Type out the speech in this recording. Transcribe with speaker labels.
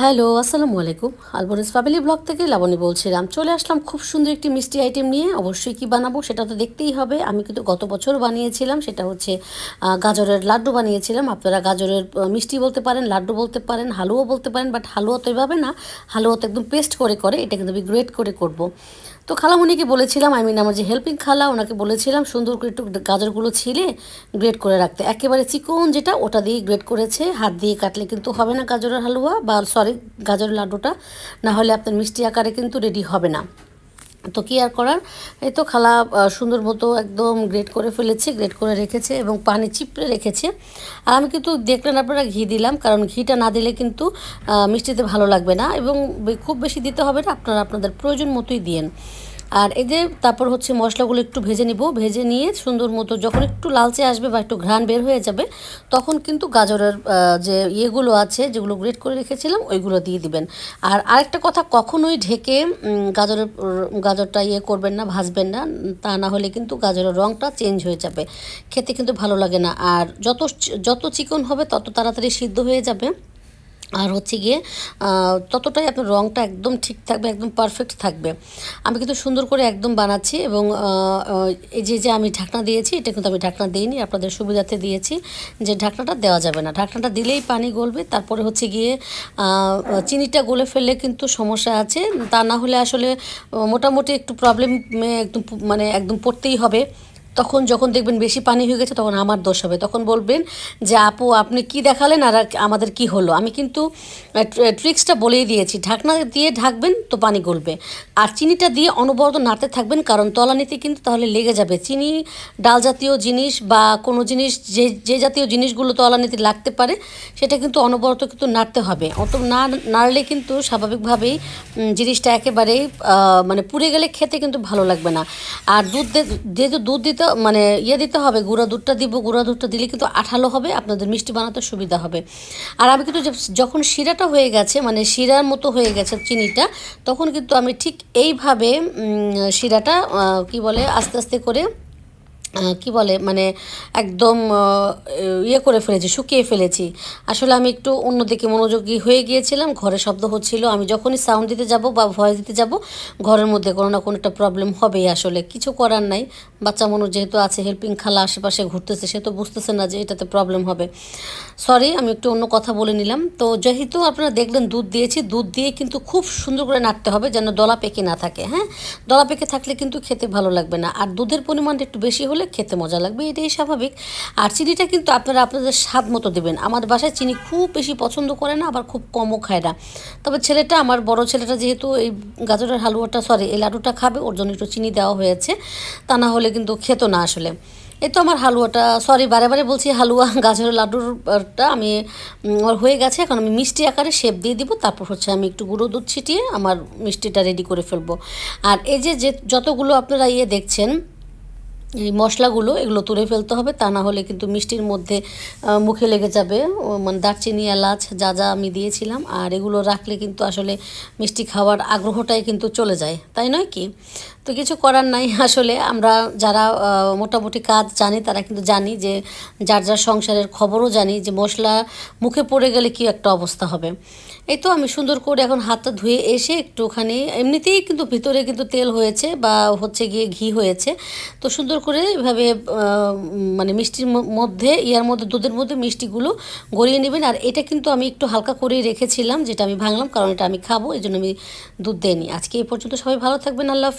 Speaker 1: Hello, আসসালামু আলাইকুম। আলবরিস family blog থেকে লাবণী বলছিলাম চলে আসলাম খুব সুন্দর একটি মিষ্টি আইটেম নিয়ে। অবশ্যই কি বানাবো সেটা তো দেখতেই হবে। আমি কিন্তু গত বছর বানিয়েছিলাম, সেটা হচ্ছে গাজরের লাড্ডু বানিয়েছিলাম। আপনারা গাজরের মিষ্টি বলতে পারেন, লাড্ডু বলতে পারেন হালুয়া বলতে পারেন বাট হালুয়া তো এভাবে না হালুয়া তো একদম পেস্ট করে করে, এটা কিন্তু আমি গ্রেট করে করব। তো খালামণিকে বলেছিলাম আই মিন আমার যে হেল্পিং খালা, ওনাকে বলেছিলাম, সুন্দর করে একটু গাজরগুলো ছিলে গ্রেড করে রাখতে। একেবারে চিকন যেটা, ওটা দিয়ে গ্রেড করেছে। হাত দিয়ে কাটলে কিন্তু হবে না গাজরের হালুয়া, বা সরি গাজরের লাড্ডুটা, না হলে আপনার মিষ্টি আকারে কিন্তু রেডি হবে না। তো কী আর করার? এই তো খালা সুন্দর মতো একদম গ্রেট করে ফেলেছে গ্রেট করে রেখেছে এবং পানি চিপড়ে রেখেছে। আর আমি কিন্তু দেখলেন আপনারা ঘি দিলাম, কারণ ঘিটা না দিলে কিন্তু মিষ্টিতে ভালো লাগবে না এবং খুব বেশি দিতে হবে না, আপনারা আপনাদের প্রয়োজন মতোই দিয়েন। আর এই যে তারপর হচ্ছে মশলাগুলো একটু ভেজে নিব। ভেজে নিয়ে সুন্দর মতো যখন একটু লালচে আসবে বা একটু ঘ্রাণ বের হয়ে যাবে, তখন কিন্তু গাজরের যে ইয়েগুলো আছে যেগুলো গ্রেট করে রেখেছিলাম, ওইগুলো দিয়ে দিবেন। আর আরেকটা কথা, কখনোই ঢেকে গাজরের, গাজরটা ইয়ে করবেন না, ভাজবেন না, তা না হলে কিন্তু গাজরের রঙটা চেঞ্জ হয়ে যাবে। খেতে কিন্তু ভালো লাগে না। আর যত যত চিকন হবে তত তাড়াতাড়ি সিদ্ধ হয়ে যাবে। আর হচ্ছে গিয়ে ততটাই আপনার রঙটা একদম ঠিক থাকবে, একদম পারফেক্ট থাকবে। আমি কিন্তু সুন্দর করে একদম বানাচ্ছি এবং এই যে যে আমি ঢাকনা দিয়েছি, এটা কিন্তু আমি ঢাকনা দিইনি, আপনাদের সুবিধাতে দিয়েছি যে ঢাকনাটা দেওয়া যাবে না। ঢাকনাটা দিলেই পানি গলবে, তারপরে হচ্ছে গিয়ে চিনিটা গলে ফেললে কিন্তু সমস্যা আছে। তা না হলে আসলে মোটামুটি একটু প্রবলেমে একদম মানে একদম পড়তেই হবে। তখন যখন দেখবেন বেশি পানি হয়ে গেছে, তখন আমার দোষ হবে। তখন বলবেন যে, আপু, আপনি কি দেখালেন আর আমাদের কি হলো? আমি কিন্তু ট্রিক্সটা বলেই দিয়েছি। ঢাকনা দিয়ে ঢাকবেন তো পানি গলবে। আর চিনিটা দিয়ে অনবরত নাড়তে থাকবেন, কারণ তলানিতে কিন্তু তাহলে লেগে যাবে। চিনি, ডাল জাতীয় জিনিস বা কোনো জিনিস, যে যে জাতীয় জিনিসগুলো তলানিতে লাগতে পারে, সেটা কিন্তু অনবরত কিন্তু নাড়তে হবে। অত না, নাড়লে কিন্তু স্বাভাবিকভাবেই জিনিসটা একেবারেই মানে পুড়ে গেলে খেতে কিন্তু ভালো লাগবে না। আর দুধ যেহেতু দুধ দিতে মানে ইয়ে দিতে হবে, গুঁড়া দুধটা দিব, গুঁড়া দুধটা দিলে কিন্তু আঠালো হবে, আপনাদের মিষ্টি বানাতে সুবিধা হবে। আর আমি কিন্তু যখন শিরাটা হয়ে গেছে মানে শিরার মতো হয়ে গেছে চিনিটা, তখন কিন্তু আমি ঠিক এইভাবে শিরাটা কি বলে, আস্তে আস্তে করে কি বলে মানে একদম ইয়ে করে ফেলেছি, শুকিয়ে ফেলেছি। আসলে আমি একটু অন্যদিকে মনোযোগী হয়ে গিয়েছিলাম, ঘরে শব্দ হচ্ছিল, আমি যখনই সাউন্ড দিতে যাব বা ভয়েস দিতে যাব, ঘরের মধ্যে কোনো না কোনো একটা প্রবলেম হবেই আসলে, কিছু করার নাই। বাচ্চা মানুষ যেহেতু আছে হেল্পিং খালা আশেপাশে ঘুরতেছে, সে তো বুঝতেছে না যে এটাতে প্রবলেম হবে। সরি আমি একটু অন্য কথা বলে নিলাম। তো যেহেতু আপনারা দেখলেন, দুধ দিয়েছি, দুধ দিয়ে কিন্তু খুব সুন্দর করে নাড়তে হবে যেন দলা পেকে না থাকে হ্যাঁ? দলা পেকে থাকলে কিন্তু খেতে ভালো লাগবে না। আর দুধের পরিমাণটা একটু বেশি হলে খেতে মজা লাগবে, এটাই স্বাভাবিক। আর চিনিটা কিন্তু আপনারা আপনাদের স্বাদ মতো দেবেন। আমার বাসায় চিনি খুব বেশি পছন্দ করে না, আবার খুব কমও খায় না। তবে ছেলেটা, আমার বড় ছেলেটা যেহেতু এই গাজরের হালুয়াটা সরি এই লাডুটা খাবে, ওর জন্য একটু চিনি দেওয়া হয়েছে। তা না হলে কিন্তু খেত না আসলে। এই তো আমার হালুয়াটা সরি বারে বারে বলছি হালুয়া গাজরের লাড্ডুরটা আমি আমার হয়ে গেছে, এখন আমি মিষ্টি আকারে শেপ দিয়ে দিব, তারপর হচ্ছে আমি একটু গুঁড়ো দুধ ছিটিয়ে আমার মিষ্টিটা রেডি করে ফেলব। আর এই যে যতগুলো আপনারা ইয়ে দেখছেন এই মশলাগুলো এগুলো তুলে ফেলতে হবে, তা না হলে কিন্তু মিষ্টির মধ্যে মুখে লেগে যাবে। মানে দারচিনি, এলাচ, যা যা আমি দিয়েছিলাম, আর এগুলো রাখলে কিন্তু আসলে মিষ্টি খাওয়ার আগ্রহটাই কিন্তু চলে যায়। তাই নয় কি? তো কিছু করার নাই। আসলে আমরা যারা মোটামুটি কাজ জানি, তারা কিন্তু জানি যে যার যার সংসারের খবরও জানি যে মশলা মুখে পড়ে গেলে কি একটা অবস্থা হবে। এই তো আমি সুন্দর করে এখন হাতটা ধুয়ে এসে একটুখানি, এমনিতেই কিন্তু ভিতরে কিন্তু তেল হয়েছে বা হচ্ছে গিয়ে ঘি হয়েছে। তো সুন্দর করে এভাবে মানে মিষ্টির মধ্যে, ইয়ার মধ্যে, দুধের মধ্যে মিষ্টিগুলো গড়িয়ে নেবেন। আর এটা কিন্তু আমি একটু হালকা করেই রেখেছিলাম, যেটা আমি ভাঙলাম, কারণ এটা আমি খাব এই জন্য আমি দুধ দেয়নি আজকে এই পর্যন্ত সবাই ভালো থাকবেন, আল্লাহ